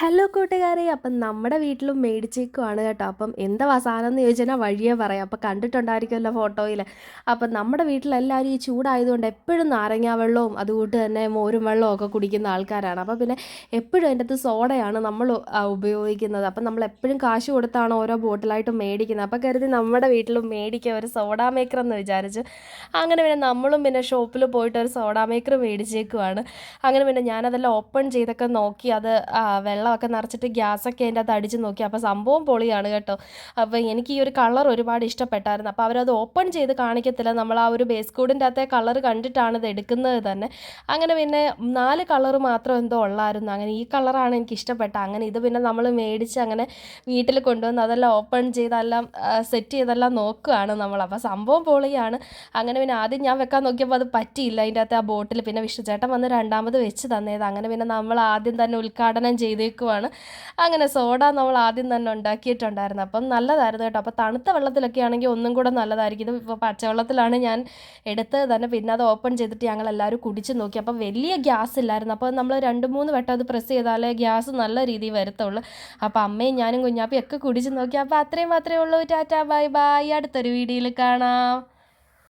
Hello കൂട്ടുകാരെ അപ്പം നമ്മുടെ വീട്ടിലും മേടിച്ചേക്കുവാണ് കേട്ടോ. അപ്പം എന്താ സാധനം എന്ന് ചോദിച്ചാൽ വഴിയേ പറയാം. അപ്പം കണ്ടിട്ടുണ്ടായിരിക്കുമല്ലോ ഫോട്ടോയിൽ അപ്പം നമ്മുടെ വീട്ടിലെല്ലാവരും ഈ ചൂടായതുകൊണ്ട് എപ്പോഴും നാരങ്ങാ വെള്ളവും അതുകൂട്ട് തന്നെ മോരും വെള്ളവും ഒക്കെ കുടിക്കുന്ന ആൾക്കാരാണ്. അപ്പം പിന്നെ എപ്പോഴും അതിന്റെ അകത്ത് സോഡയാണ് നമ്മൾ ഉപയോഗിക്കുന്നത്. അപ്പം നമ്മൾ എപ്പോഴും കാശ് കൊടുത്താണ് ഓരോ ബോട്ടിലായിട്ട് മേടിക്കുന്നത്. അപ്പം കരുതി നമ്മുടെ വീട്ടിലും മേടിക്കുക ഒരു സോഡാ മേക്കർ എന്ന് വിചാരിച്ച്. അങ്ങനെ പിന്നെ നമ്മളും പിന്നെ ഷോപ്പിൽ പോയിട്ട് ഒരു സോഡാ മേക്കർ മേടിച്ചേക്കുവാണ്. അങ്ങനെ പിന്നെ ഞാനതെല്ലാം ഓപ്പൺ ചെയ്തൊക്കെ നോക്കി അത് ആ, വെള്ളമൊക്കെ നിറച്ചിട്ട് ഗ്യാസൊക്കെ അതിന്റെ അത് അടിച്ച് നോക്കി. അപ്പോൾ സംഭവം പൊളിയാണ് കേട്ടോ. അപ്പോൾ എനിക്ക് ഈ ഒരു കളർ ഒരുപാട് ഇഷ്ടപ്പെട്ടായിരുന്നു. അപ്പോൾ അവരത് ഓപ്പൺ ചെയ്ത് കാണിക്കത്തില്ല. നമ്മൾ ആ ഒരു ബേസ് കോഡിന്റെ അകത്തെ കളർ കണ്ടിട്ടാണ് ഇത് എടുക്കുന്നത് തന്നെ. അങ്ങനെ പിന്നെ നാല് കളർ മാത്രം എന്തോ ഉള്ളായിരുന്നു. അങ്ങനെ ഈ കളറാണ് എനിക്ക് ഇഷ്ടപ്പെട്ടത് അങ്ങനെ ഇത് പിന്നെ നമ്മൾ മേടിച്ച് അങ്ങനെ വീട്ടിൽ കൊണ്ടുവന്ന് അതെല്ലാം ഓപ്പൺ ചെയ്തെല്ലാം സെറ്റ് ചെയ്തെല്ലാം നോക്കുകയാണ് നമ്മൾ. അപ്പോൾ സംഭവം പൊളിയാണ്. അങ്ങനെ പിന്നെ ആദ്യം ഞാൻ വെക്കാൻ നോക്കിയപ്പോൾ അത് പറ്റിയില്ല. അതിന്റെ അകത്ത് ആ ബോട്ടിൽ പിന്നെ വിഷ്ണുചേട്ടൻ വന്ന് രണ്ടാമത് വെച്ച് തന്നേത്. അങ്ങനെ പിന്നെ നമ്മൾ ആദ്യം തന്നെ ഉദ്ഘാടനം ചെയ്തേക്കുവാണ് അങ്ങനെ സോഡ നമ്മൾ ആദ്യം തന്നെ ഉണ്ടാക്കിയിട്ടുണ്ടായിരുന്നു. അപ്പം നല്ലതായിരുന്നു കേട്ടോ. അപ്പോൾ തണുത്ത വെള്ളത്തിലൊക്കെ ആണെങ്കിൽ ഒന്നും കൂടെ നല്ലതായിരിക്കും. ഇത് ഇപ്പോൾ പച്ചവെള്ളത്തിലാണ് ഞാൻ എടുത്തത് തന്നെ. പിന്നെ അത് ഓപ്പൺ ചെയ്തിട്ട് ഞങ്ങൾ എല്ലാവരും കുടിച്ച് നോക്കി. അപ്പോൾ വലിയ ഗ്യാസ് ഇല്ലായിരുന്നു. അപ്പോൾ നമ്മൾ രണ്ട് മൂന്ന് വട്ടം അത് പ്രസ് ചെയ്താലേ ഗ്യാസ് നല്ല രീതിയിൽ വരത്തുള്ളൂ. അപ്പോൾ അമ്മയും ഞാനും കുഞ്ഞാപ്പയും ഒക്കെ കുടിച്ച് നോക്കി. അപ്പോൾ അത്രയും മാത്രമേ ഉള്ളൂ. Tata bye bye. അടുത്തൊരു വീഡിയോയിൽ കാണാം.